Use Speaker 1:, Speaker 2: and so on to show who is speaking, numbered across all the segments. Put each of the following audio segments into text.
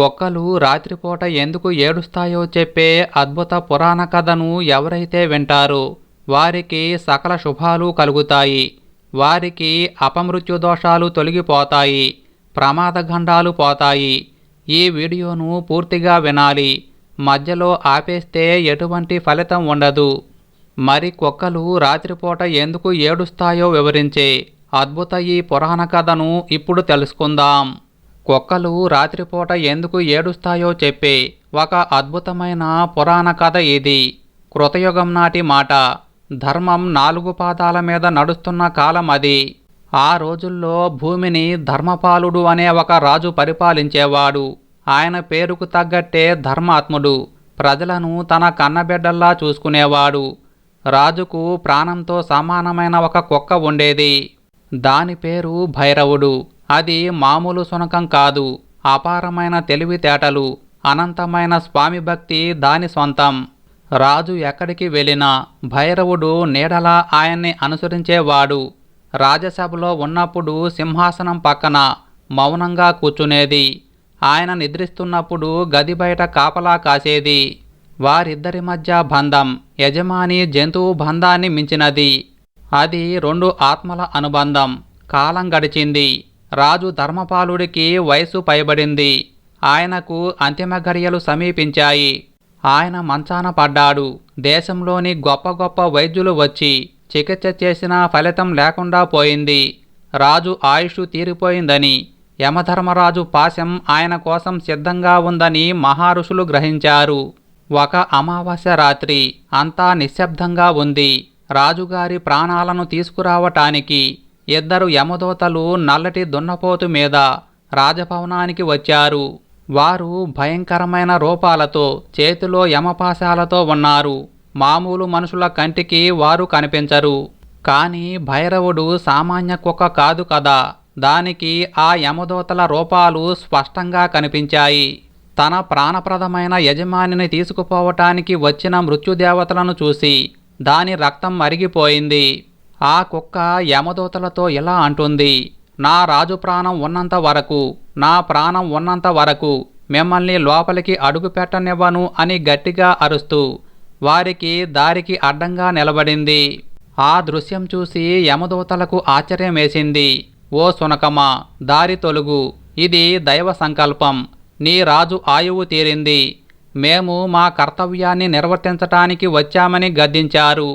Speaker 1: కుక్కలు రాత్రిపూట ఎందుకు ఏడుస్తాయో చెప్పే అద్భుత పురాణ కథను ఎవరైతే వింటారో వారికి సకల శుభాలు కలుగుతాయి. వారికి అపమృత్యు దోషాలు తొలగిపోతాయి. ప్రమాదగండాలు పోతాయి. ఈ వీడియోను పూర్తిగా వినాలి. మధ్యలో ఆపేస్తే ఎటువంటి ఫలితం ఉండదు. మరి కుక్కలు రాత్రిపూట ఎందుకు ఏడుస్తాయో వివరించే అద్భుత ఈ పురాణ కథను ఇప్పుడు తెలుసుకుందాం. కుక్కలు రాత్రిపూట ఎందుకు ఏడుస్తాయో చెప్పే ఒక అద్భుతమైన పురాణ కథ ఇది. కృతయుగం నాటి మాట. ధర్మం నాలుగు పాదాల మీద నడుస్తున్న కాలం అది. ఆ రోజుల్లో భూమిని ధర్మపాలుడు అనే ఒక రాజు పరిపాలించేవాడు. ఆయన పేరుకు తగ్గట్టే ధర్మాత్ముడు. ప్రజలను తన కన్నబిడ్డల్లా చూసుకునేవాడు. రాజుకు ప్రాణంతో సమానమైన ఒక కుక్క ఉండేది. దాని పేరు భైరవుడు. అది మామూలు శునకం కాదు అపారమైన తెలివితేటలు అనంతమైన స్వామి భక్తి దాని సొంతం రాజు ఎక్కడికి వెళ్ళినా భైరవుడు నీడలా ఆయన్ని అనుసరించేవాడు. రాజసభలో ఉన్నప్పుడు సింహాసనం పక్కన మౌనంగా కూర్చునేది. ఆయన నిద్రిస్తున్నప్పుడు గది బయట కాపలా కాసేది. వారిద్దరి మధ్య బంధం యజమాని జంతువు బంధాన్ని మించినది. అది రెండు ఆత్మల అనుబంధం. కాలం గడిచింది. రాజు ధర్మపాలుడికి వయసు పైబడింది. ఆయనకు అంతిమ సమీపించాయి. ఆయన మంచాన పడ్డాడు. దేశంలోని గొప్ప గొప్ప వైద్యులు వచ్చి చికిత్స చేసినా ఫలితం లేకుండా పోయింది. రాజు ఆయుష్ తీరిపోయిందని యమధర్మరాజు పాశం ఆయన కోసం సిద్ధంగా ఉందని మహారుషులు గ్రహించారు. ఒక అమావాస్య రాత్రి అంతా నిశ్శబ్దంగా ఉంది. రాజుగారి ప్రాణాలను తీసుకురావటానికి ఇద్దరు యమదూతలు నల్లటి దున్నపోతు మీద రాజభవనానికి వచ్చారు. వారు భయంకరమైన రూపాలతో చేతిలో యమపాశాలతో ఉన్నారు. మామూలు మనుషుల కంటికి వారు కనిపించరు. కానీ భైరవుడు సామాన్య కుక్క కాదు కదా. దానికి ఆ యమదూతల రూపాలు స్పష్టంగా కనిపించాయి. తన ప్రాణప్రదమైన యజమానిని తీసుకుపోవటానికి వచ్చిన మృత్యుదేవతలను చూసి దాని రక్తం మరిగిపోయింది. ఆ కుక్క యమదూతలతో ఇలా అంటుంది నా రాజు ప్రాణం ఉన్నంత వరకు నా ప్రాణం ఉన్నంత వరకు మిమ్మల్ని లోపలికి అడుగు పెట్టనివ్వను అని గట్టిగా అరుస్తూ వారికి దారికి అడ్డంగా నిలబడింది. ఆ దృశ్యం చూసి యమదూతలకు ఆశ్చర్యం వేసింది. ఓ సునకమా దారి తొలుగు ఇది దైవ సంకల్పం నీ రాజు ఆయువు తీరింది. మేము మా కర్తవ్యాన్ని నిర్వర్తించటానికి వచ్చామని గద్దించారు.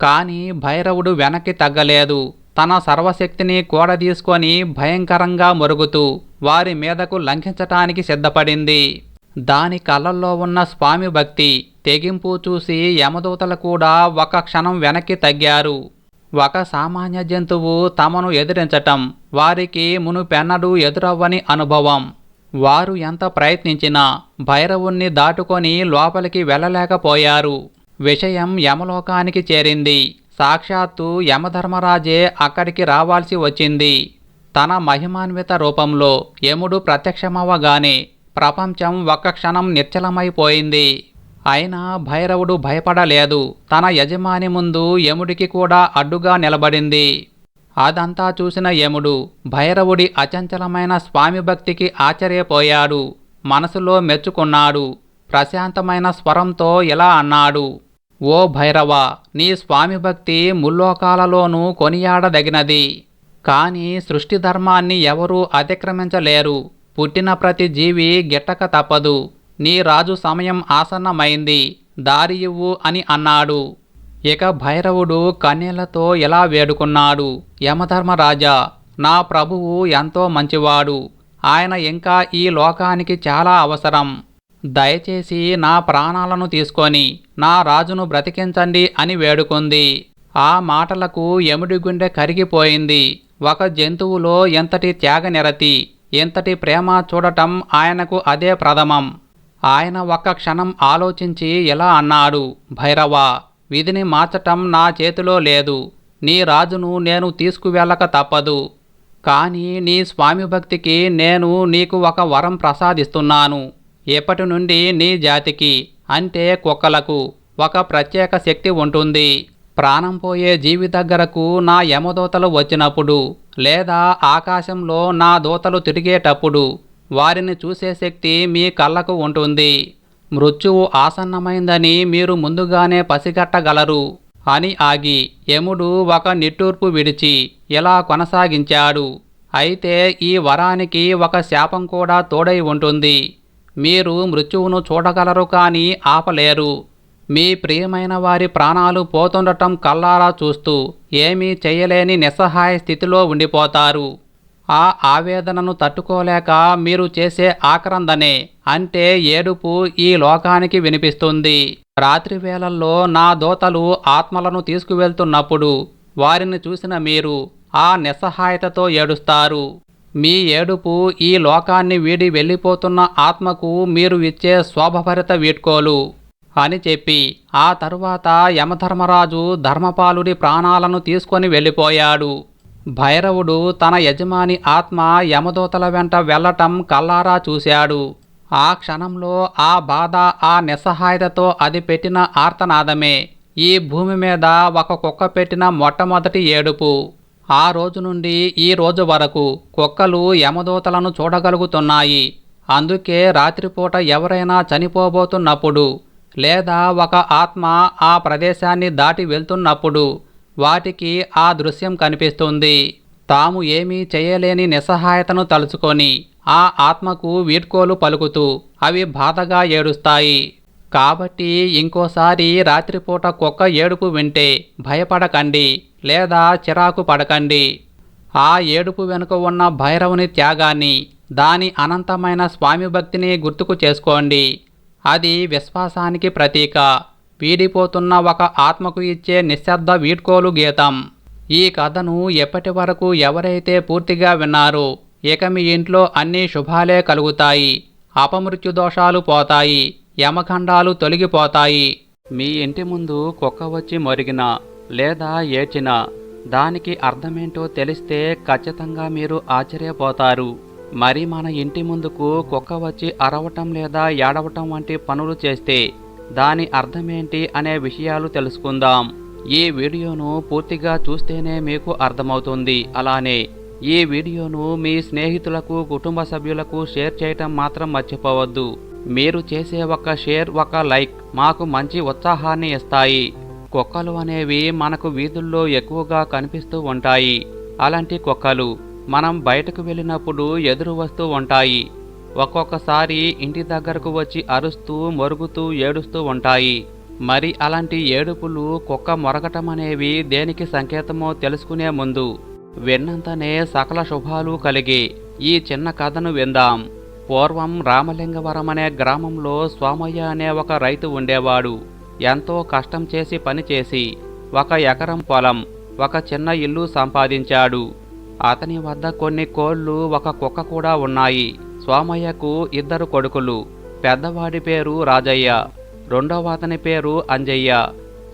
Speaker 1: కానీ భైరవుడు వెనక్కి తగ్గలేదు. తన సర్వశక్తిని కూడదీసుకొని భయంకరంగా మరుగుతూ వారి మీదకు లంఘించటానికి సిద్ధపడింది. దాని కళ్ళల్లో ఉన్న స్వామి భక్తి తెగింపు చూసి యమదూతలు కూడా ఒక క్షణం వెనక్కి తగ్గారు. ఒక సామాన్య జంతువు తమను ఎదిరించటం వారికి మునుపెన్నడూ ఎదురవ్వని అనుభవం. వారు ఎంత ప్రయత్నించినా భైరవుణ్ణి దాటుకొని లోపలికి వెళ్ళలేకపోయారు. విషయం యమలోకానికి చేరింది. సాక్షాత్తు యమధర్మరాజే అక్కడికి రావాల్సి వచ్చింది. తన మహిమాన్విత రూపంలో యముడు ప్రత్యక్షమవ్వగానే ప్రపంచం ఒక్క క్షణం నిశ్చలమైపోయింది అయినా భైరవుడు భయపడలేదు. తన యజమాని ముందు యముడికి కూడా అడ్డుగా నిలబడింది. అదంతా చూసిన యముడు భైరవుడి అచంచలమైన స్వామి భక్తికి ఆశ్చర్యపోయాడు. మనసులో మెచ్చుకున్నాడు. ప్రశాంతమైన స్వరంతో ఇలా అన్నాడు. ఓ భైరవ నీ స్వామి భక్తి ముల్లోకాలలోనూ కొనియాడదగినది. కానీ సృష్టి ధర్మాన్ని ఎవరూ అతిక్రమించలేరు. పుట్టిన ప్రతి జీవి గిట్టక తప్పదు. నీ రాజు సమయం ఆసన్నమైంది. దారి ఇవ్వు అని అన్నాడు. ఇక భైరవుడు కన్నీళ్ళతో ఇలా వేడుకున్నాడు. యమధర్మరాజా నా ప్రభువు ఎంతో మంచివాడు. ఆయన ఇంకా ఈ లోకానికి చాలా అవసరం. దయచేసి నా ప్రాణాలను తీసుకొని నా రాజును బ్రతికించండి అని వేడుకుంది. ఆ మాటలకు యముడి గుండె కరిగిపోయింది. ఒక జంతువులో ఎంతటి త్యాగనిరతి ఎంతటి ప్రేమ చూడటం ఆయనకు అదే ప్రథమం. ఆయన ఒక్క క్షణం ఆలోచించి ఇలా అన్నాడు భైరవ విధిని మార్చటం నా చేతిలో లేదు. నీ రాజును నేను తీసుకువెళ్ళక తప్పదు. కానీ నీ స్వామి భక్తికి నేను నీకు ఒక వరం ప్రసాదిస్తున్నాను. ఇప్పటి నుండి నీ జాతికి అంటే కుక్కలకు ఒక ప్రత్యేక శక్తి ఉంటుంది. ప్రాణం పోయే జీవి దగ్గరకు నా యమదూతలు వచ్చినప్పుడు లేదా ఆకాశంలో నా దూతలు తిరిగేటప్పుడు వారిని చూసే శక్తి మీ కళ్ళకు ఉంటుంది. మృత్యువు ఆసన్నమైందని మీరు ముందుగానే పసిగట్టగలరు అని ఆగి యముడు ఒక నిట్టూర్పు విడిచి ఇలా కొనసాగించాడు. అయితే ఈ వరానికి ఒక శాపం కూడా తోడై ఉంటుంది. మీరు మృత్యువును చూడగలరు కానీ ఆపలేరు. మీ ప్రియమైన వారి ప్రాణాలు పోతుండటం కల్లారా చూస్తూ ఏమీ చేయలేని నిస్సహాయ స్థితిలో ఉండిపోతారు. ఆ ఆవేదనను తట్టుకోలేక మీరు చేసే ఆక్రందనే అంటే ఏడుపు ఈ లోకానికి వినిపిస్తుంది. రాత్రి వేళల్లో నా దోతలు ఆత్మలను తీసుకువెళ్తున్నప్పుడు వారిని చూసిన మీరు ఆ నిస్సహాయతతో ఏడుస్తారు. మీ ఏడుపు ఈ లోకాన్ని వీడి వెళ్ళిపోతున్న ఆత్మకు మీరు ఇచ్చే శోభభరిత వీడ్కోలు అని చెప్పి ఆ తరువాత యమధర్మరాజు ధర్మపాలుడి ప్రాణాలను తీసుకొని వెళ్ళిపోయాడు. భైరవుడు తన యజమాని ఆత్మ యమదూతల వెంట వెళ్ళటం కల్లారా చూశాడు. ఆ క్షణంలో ఆ బాధ ఆ నిస్సహాయతతో అది పెట్టిన ఆర్తనాదమే. ఈ భూమి మీద ఒక కుక్క పెట్టిన మొట్టమొదటి ఏడుపు. ఆ రోజు నుండి ఈ రోజు వరకు కుక్కలు యమదూతలను చూడగలుగుతున్నాయి. అందుకే రాత్రిపూట ఎవరైనా చనిపోబోతున్నప్పుడు లేదా ఒక ఆత్మ ఆ ప్రదేశాన్ని దాటి వెళ్తున్నప్పుడు వాటికి ఆ దృశ్యం కనిపిస్తుంది. తాము ఏమీ చేయలేని నిస్సహాయతను తలుచుకొని ఆ ఆత్మకు వీడ్కోలు పలుకుతూ అవి బాధగా ఏడుస్తాయి. కాబట్టి ఇంకోసారి రాత్రిపూట కుక్క ఏడుపు వింటే భయపడకండి. లేదా చిరాకు పడకండి. ఆ ఏడుపు వెనుక ఉన్న భైరవుని త్యాగాన్ని దాని అనంతమైన స్వామి భక్తిని గుర్తుకు చేసుకోండి. అది విశ్వాసానికి ప్రతీక. వీడిపోతున్న ఒక ఆత్మకు ఇచ్చే నిశ్శబ్ద వీడ్కోలు గీతం. ఈ కథను ఎప్పటి వరకు ఎవరైతే పూర్తిగా విన్నారో ఇక మీ ఇంట్లో అన్ని శుభాలే కలుగుతాయి. అపమృత్యు దోషాలు పోతాయి. యమఖండాలు తొలగిపోతాయి. మీ ఇంటి ముందు కుక్క వచ్చి మొరిగినా లేదా ఏడ్చినా దానికి అర్థమేంటో తెలిస్తే ఖచ్చితంగా మీరు ఆశ్చర్యపోతారు. మరి మన ఇంటి ముందుకు కుక్క వచ్చి అరవటం లేదా ఏడవటం వంటి పనులు చేస్తే దాని అర్థమేంటి అనే విషయాలు తెలుసుకుందాం. ఈ వీడియోను పూర్తిగా చూస్తేనే మీకు అర్థమవుతుంది. అలానే ఈ వీడియోను మీ స్నేహితులకు కుటుంబ సభ్యులకు షేర్ చేయటం మాత్రం మర్చిపోవద్దు. మీరు చేసే ఒక షేర్ ఒక లైక్ మాకు మంచి ఉత్సాహాన్ని ఇస్తాయి. కుక్కలు అనేవి మనకు వీధుల్లో ఎక్కువగా కనిపిస్తూ ఉంటాయి. అలాంటి కుక్కలు మనం బయటకు వెళ్ళినప్పుడు ఎదురు వస్తూ ఉంటాయి. ఒక్కొక్కసారి ఇంటి దగ్గరకు వచ్చి అరుస్తూ మొరుగుతూ ఏడుస్తూ ఉంటాయి. మరి అలాంటి ఏడుపులు కుక్క మొరగటం అనేవి దేనికి సంకేతమో తెలుసుకునే ముందు విన్నంతనే సకల శుభాలు కలిగి ఈ చిన్న కథను విందాం. పూర్వం రామలింగవరం అనే గ్రామంలో స్వామయ్య అనే ఒక రైతు ఉండేవాడు. ఎంతో కష్టం చేసి పనిచేసి ఒక ఎకరం పొలం ఒక చిన్న ఇల్లు సంపాదించాడు. అతని వద్ద కొన్ని కోళ్ళు ఒక కుక్క కూడా ఉన్నాయి. స్వామయ్యకు ఇద్దరు కొడుకులు. పెద్దవాడి పేరు రాజయ్య రెండవ అతని పేరు అంజయ్య.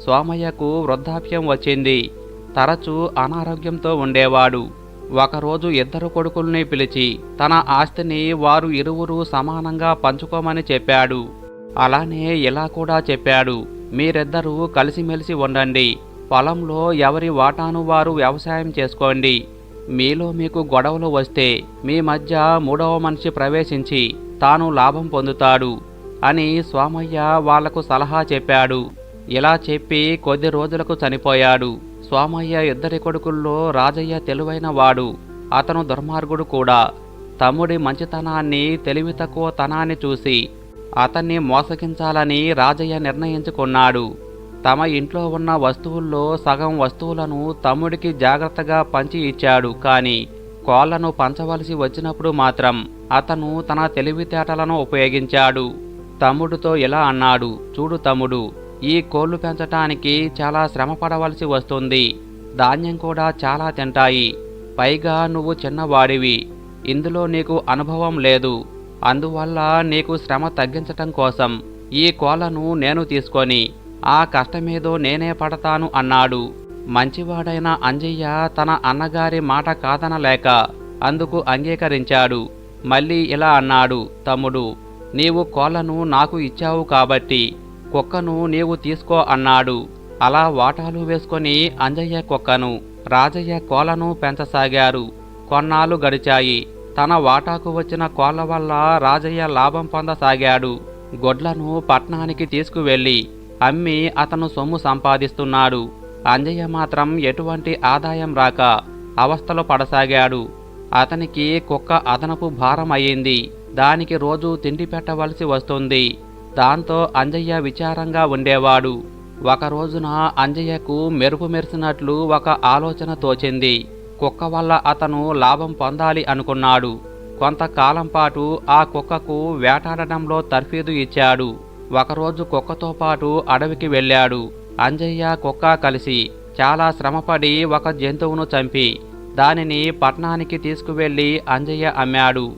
Speaker 1: స్వామయ్యకు వృద్ధాప్యం వచ్చింది. తరచూ అనారోగ్యంతో ఉండేవాడు. ఒకరోజు ఇద్దరు కొడుకుల్ని పిలిచి తన ఆస్తిని వారు ఇరువురు సమానంగా పంచుకోమని చెప్పాడు. అలానే ఇలా కూడా చెప్పాడు. మీరిద్దరూ కలిసిమెలిసి ఉండండి. పొలంలో ఎవరి వాటాను వారు వ్యవసాయం చేసుకోండి. మీలో మీకు గొడవలు వస్తే మీ మధ్య మూడవ మనిషి ప్రవేశించి తాను లాభం పొందుతాడు అని స్వామయ్య వాళ్ళకు సలహా చెప్పాడు. ఇలా చెప్పి కొద్ది రోజులకు చనిపోయాడు. స్వామయ్య ఇద్దరి కొడుకుల్లో రాజయ్య తెలివైన వాడు. అతను దుర్మార్గుడు కూడా. తమ్ముడి మంచితనాన్ని తెలివి తక్కువ తనాన్ని చూసి అతన్ని మోసగించాలని రాజయ్య నిర్ణయించుకున్నాడు. తమ ఇంట్లో ఉన్న వస్తువుల్లో సగం వస్తువులను తమ్ముడికి జాగ్రత్తగా పంచి ఇచ్చాడు. కానీ కోళ్ళను పంచవలసి వచ్చినప్పుడు మాత్రం అతను తన తెలివితేటలను ఉపయోగించాడు. తమ్ముడితో ఇలా అన్నాడు చూడు తమ్ముడు ఈ కోళ్ళు పెంచటానికి చాలా శ్రమ పడవలసి వస్తుంది. ధాన్యం కూడా చాలా తింటాయి. పైగా నువ్వు చిన్నవాడివి. ఇందులో నీకు అనుభవం లేదు. అందువల్ల నీకు శ్రమ తగ్గించటం కోసం ఈ కోలను నేను తీసుకొని ఆ కష్టమేదో నేనే పడతాను అన్నాడు. మంచివాడైన అంజయ్య తన అన్నగారి మాట కాదనలేక అందుకు అంగీకరించాడు. మళ్ళీ ఇలా అన్నాడు తమ్ముడు నీవు కోళ్ళను నాకు ఇచ్చావు కాబట్టి కుక్కను నీవు తీసుకో అన్నాడు. అలా వాటాలు వేసుకొని అంజయ్య కుక్కను రాజయ్య కోలను పెంచసాగారు. కొన్నాళ్ళు గడిచాయి. తన వాటాకు వచ్చిన కోళ్ళ వల్ల రాజయ్య లాభం పొందసాగాడు. గొడ్లను పట్నానికి తీసుకువెళ్ళి అమ్మి అతను సొమ్ము సంపాదిస్తున్నాడు. అంజయ్య మాత్రం ఎటువంటి ఆదాయం రాక అవస్థలు పడసాగాడు. అతనికి కుక్క అదనపు భారం అయ్యింది. దానికి రోజు తిండి పెట్టవలసి వస్తుంది. దాంతో అంజయ్య విచారంగా ఉండేవాడు. ఒక రోజున అంజయ్యకు మెరుపు మెరిసినట్లు ఒక ఆలోచన తోచింది. కుక్క వల్ల అతను లాభం పొందాలి అనుకున్నాడు. కొంతకాలం పాటు ఆ కుక్కకు వేటాడడంలో తర్ఫీదు ఇచ్చాడు. ఒకరోజు కుక్కతో పాటు అడవికి వెళ్ళాడు. అంజయ్య కుక్క కలిసి చాలా శ్రమపడి ఒక జంతువును చంపి దానిని పట్నానికి తీసుకువెళ్ళి అంజయ్య అమ్మాడు.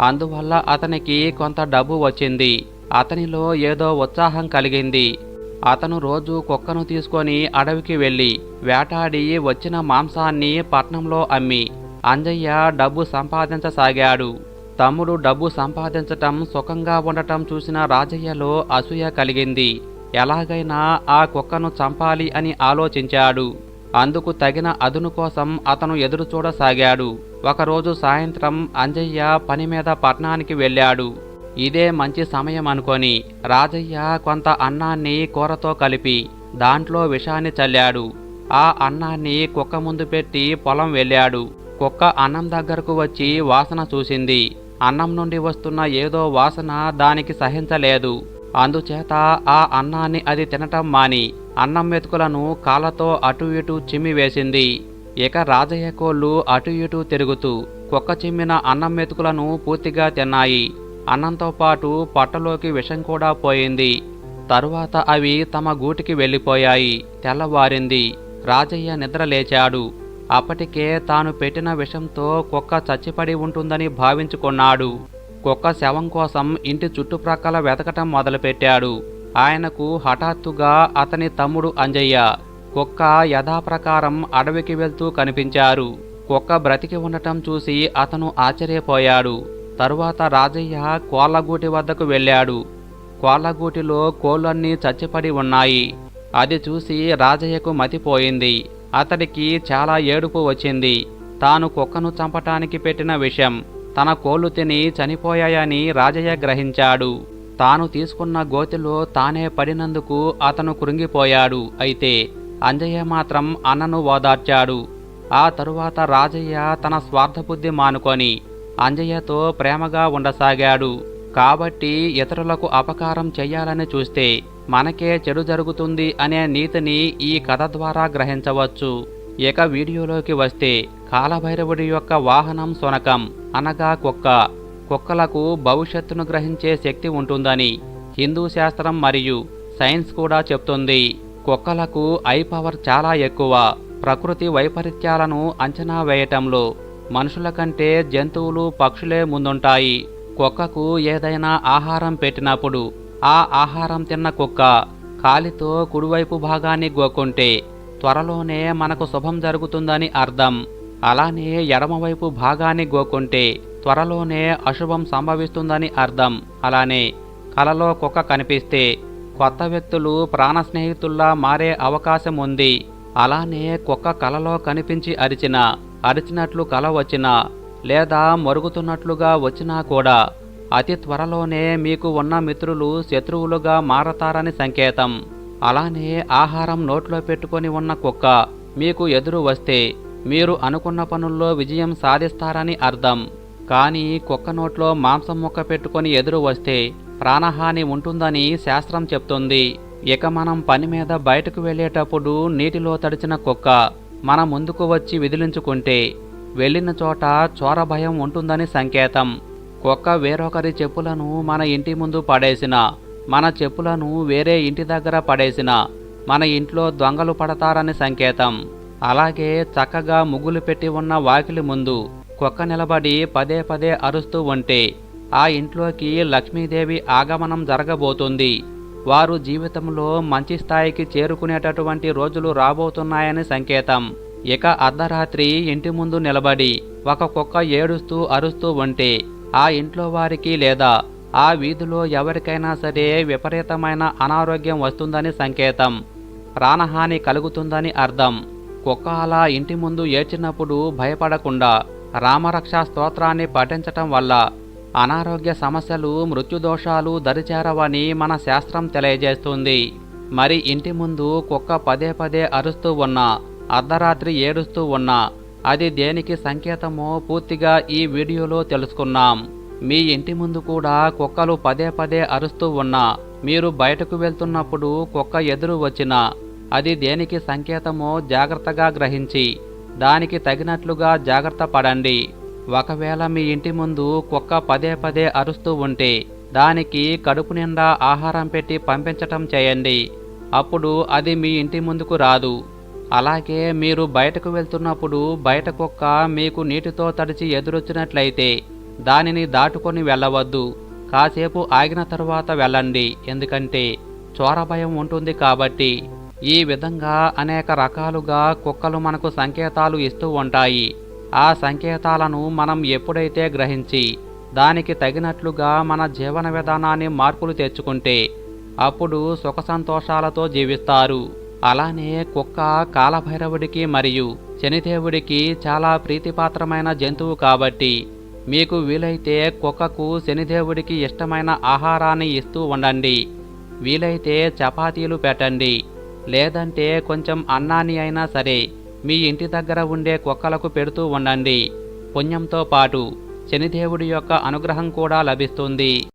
Speaker 1: అందువల్ల అతనికి కొంత డబ్బు వచ్చింది. అతనిలో ఏదో ఉత్సాహం కలిగింది. అతను రోజు కుక్కను తీసుకొని అడవికి వెళ్ళి వేటాడి వచ్చిన మాంసాన్ని పట్నంలో అమ్మి అంజయ్య డబ్బు సంపాదించసాగాడు. తమ్ముడు డబ్బు సంపాదించటం సుఖంగా ఉండటం చూసిన రాజయ్యలో అసూయ కలిగింది. ఎలాగైనా ఆ కుక్కను చంపాలి అని ఆలోచించాడు. అందుకు తగిన అదును కోసం అతను ఎదురు చూడసాగాడు ఒకరోజు సాయంత్రం అంజయ్య పని మీద పట్నానికి వెళ్ళాడు. ఇదే మంచి సమయం అనుకొని రాజయ్య కొంత అన్నాన్ని కూరతో కలిపి దాంట్లో విషాన్ని చల్లాడు. ఆ అన్నాన్ని కుక్క ముందు పెట్టి పొలం వెళ్ళాడు. కుక్క అన్నం దగ్గరకు వచ్చి వాసన చూసింది. అన్నం నుండి వస్తున్న ఏదో వాసన దానికి సహించలేదు. అందుచేత ఆ అన్నాన్ని అది తినటం మాని అన్నం మెతుకులను కాళ్ళతో అటు ఇటు చిమ్మివేసింది ఇక రాజయ్య కోళ్ళు అటు ఇటు తిరుగుతూ కుక్క చిమ్మిన అన్నం మెతుకులను పూర్తిగా తిన్నాయి. అన్నంతో పాటు పొట్టలోకి విషం కూడా పోయింది. తరువాత అవి తమ గూటికి వెళ్ళిపోయాయి. తెల్లవారింది. రాజయ్య నిద్ర లేచాడు. అప్పటికే తాను పెట్టిన విషంతో కుక్క చచ్చిపడి ఉంటుందని భావించుకున్నాడు. కుక్క శవం కోసం ఇంటి చుట్టుప్రక్కల వెతకటం మొదలుపెట్టాడు. ఆయనకు హఠాత్తుగా అతని తమ్ముడు అంజయ్య కుక్క యథాప్రకారం అడవికి వెళ్తూ కనిపించారు. కుక్క బ్రతికి ఉండటం చూసి అతను ఆశ్చర్యపోయాడు. తరువాత రాజయ్య కోళ్ళగూటి వద్దకు వెళ్ళాడు. కోళ్ళగూటిలో కోళ్ళన్నీ చచ్చిపడి ఉన్నాయి. అది చూసి రాజయ్యకు మతిపోయింది. అతడికి చాలా ఏడుపు వచ్చింది. తాను కుక్కను చంపటానికి పెట్టిన విషయం తన కోళ్ళు తిని చనిపోయాయని రాజయ్య గ్రహించాడు. తాను తీసుకున్న గోతిలో తానే పడినందుకు అతను కృంగిపోయాడు. అయితే అంజయ్య మాత్రం అన్నను ఓదార్చాడు. ఆ తరువాత రాజయ్య తన స్వార్థబుద్ధి మానుకొని అంజయ్యతో ప్రేమగా ఉండసాగాడు. కాబట్టి ఇతరులకు అపకారం చెయ్యాలని చూస్తే మనకే చెడు జరుగుతుంది అనే నీతిని ఈ కథ ద్వారా గ్రహించవచ్చు. ఇక వీడియోలోకి వస్తే కాలభైరవుడి యొక్క వాహనం సొనకం అనగా కుక్క. కుక్కలకు భవిష్యత్తును గ్రహించే శక్తి ఉంటుందని హిందూ శాస్త్రం మరియు సైన్స్ కూడా చెప్తుంది. కుక్కలకు ఐ పవర్ చాలా ఎక్కువ. ప్రకృతి వైపరీత్యాలను అంచనా వేయటంలో మనుషుల కంటే జంతువులు పక్షులే ముందుంటాయి. కుక్కకు ఏదైనా ఆహారం పెట్టినప్పుడు ఆ ఆహారం తిన్న కుక్క కాలితో కుడివైపు భాగాన్ని గోకుంటే త్వరలోనే మనకు శుభం జరుగుతుందని అర్థం. అలానే ఎడమవైపు భాగాన్ని గోకుంటే త్వరలోనే అశుభం సంభవిస్తుందని అర్థం. అలానే కలలో కుక్క కనిపిస్తే కొత్త వ్యక్తులు ప్రాణ స్నేహితుల్లా మారే అవకాశం ఉంది అలానే కుక్క కలలో కనిపించి అరిచిన అరిచినట్లు కల వచ్చినా లేదా మరుగుతున్నట్లుగా వచ్చినా కూడా అతి త్వరలోనే మీకు ఉన్న మిత్రులు శత్రువులుగా మారతారని సంకేతం. అలానే ఆహారం నోట్లో పెట్టుకొని ఉన్న కుక్క మీకు ఎదురు వస్తే మీరు అనుకున్న పనుల్లో విజయం సాధిస్తారని అర్థం. కానీ కుక్క నోట్లో మాంసం ముక్క పెట్టుకొని ఎదురు వస్తే ప్రాణహాని ఉంటుందని శాస్త్రం చెప్తుంది. ఇక మనం పని మీద బయటకు వెళ్ళేటప్పుడు నీటిలో తడిచిన కుక్క మన ముందుకు వచ్చి విదిలించుకుంటే వెళ్ళిన చోట చోర భయం ఉంటుందని సంకేతం. కుక్క వేరొకరి చెప్పులను మన ఇంటి ముందు పడేసిన మన చెప్పులను వేరే ఇంటి దగ్గర పడేసిన మన ఇంట్లో దొంగలు పడతారని సంకేతం. అలాగే చక్కగా ముగ్గులు పెట్టి ఉన్న వాకిలి ముందు కుక్క నిలబడి పదే పదే అరుస్తూ ఉంటే ఆ ఇంట్లోకి లక్ష్మీదేవి ఆగమనం జరగబోతుంది. వారు జీవితంలో మంచి స్థాయికి చేరుకునేటటువంటి రోజులు రాబోతున్నాయని సంకేతం. ఇక అర్ధరాత్రి ఇంటి ముందు నిలబడి ఒక కుక్క ఏడుస్తూ అరుస్తూ ఉంటే ఆ ఇంట్లో వారికి లేదా ఆ వీధిలో ఎవరికైనా సరే విపరీతమైన అనారోగ్యం వస్తుందని సంకేతం. ప్రాణహాని కలుగుతుందని అర్థం. కుక్క అలా ఇంటి ముందు ఏడ్చినప్పుడు భయపడకుండా రామరక్ష స్తోత్రాన్ని పఠించటం వల్ల అనారోగ్య సమస్యలు మృత్యుదోషాలు దరిచేరవని మన శాస్త్రం తెలియజేస్తుంది. మరి ఇంటి ముందు కుక్క పదే పదే అరుస్తూ ఉన్నా అర్ధరాత్రి ఏడుస్తూ ఉన్నా అది దేనికి సంకేతమో పూర్తిగా ఈ వీడియోలో తెలుసుకున్నాం. మీ ఇంటి ముందు కూడా కుక్కలు పదే పదే అరుస్తూ ఉన్నా మీరు బయటకు వెళ్తున్నప్పుడు కుక్క ఎదురు వచ్చినా అది దేనికి సంకేతమో జాగ్రత్తగా గ్రహించి దానికి తగినట్లుగా జాగ్రత్త పడండి. ఒకవేళ మీ ఇంటి ముందు కుక్క పదే పదే అరుస్తూ ఉంటే దానికి కడుపు నిండా ఆహారం పెట్టి పంపించటం చేయండి. అప్పుడు అది మీ ఇంటి ముందుకు రాదు. అలాగే మీరు బయటకు వెళ్తున్నప్పుడు బయట కుక్క మీకు నీటితో తడిచి ఎదురొచ్చినట్లయితే దానిని దాటుకొని వెళ్ళవద్దు. కాసేపు ఆగిన తరువాత వెళ్ళండి. ఎందుకంటే చోరభయం ఉంటుంది కాబట్టి ఈ విధంగా అనేక రకాలుగా కుక్కలు మనకు సంకేతాలు ఇస్తూ ఉంటాయి. ఆ సంకేతాలను మనం ఎప్పుడైతే గ్రహించి దానికి తగినట్లుగా మన జీవన విధానాన్ని మార్పులు తెచ్చుకుంటే అప్పుడు సుఖ సంతోషాలతో జీవిస్తారు. అలానే కుక్క కాలభైరవుడికి మరియు శనిదేవుడికి చాలా ప్రీతిపాత్రమైన జంతువు కాబట్టి మీకు వీలైతే కుక్కకు శనిదేవుడికి ఇష్టమైన ఆహారాన్ని ఇస్తూ ఉండండి. వీలైతే చపాతీలు పెట్టండి. లేదంటే కొంచెం అన్నాన్ని అయినా సరే మీ ఇంటి దగ్గర ఉండే కుక్కలకు పెడుతూ ఉండండి. పుణ్యంతో పాటు శనిదేవుడి యొక్క అనుగ్రహం కూడా లభిస్తుంది.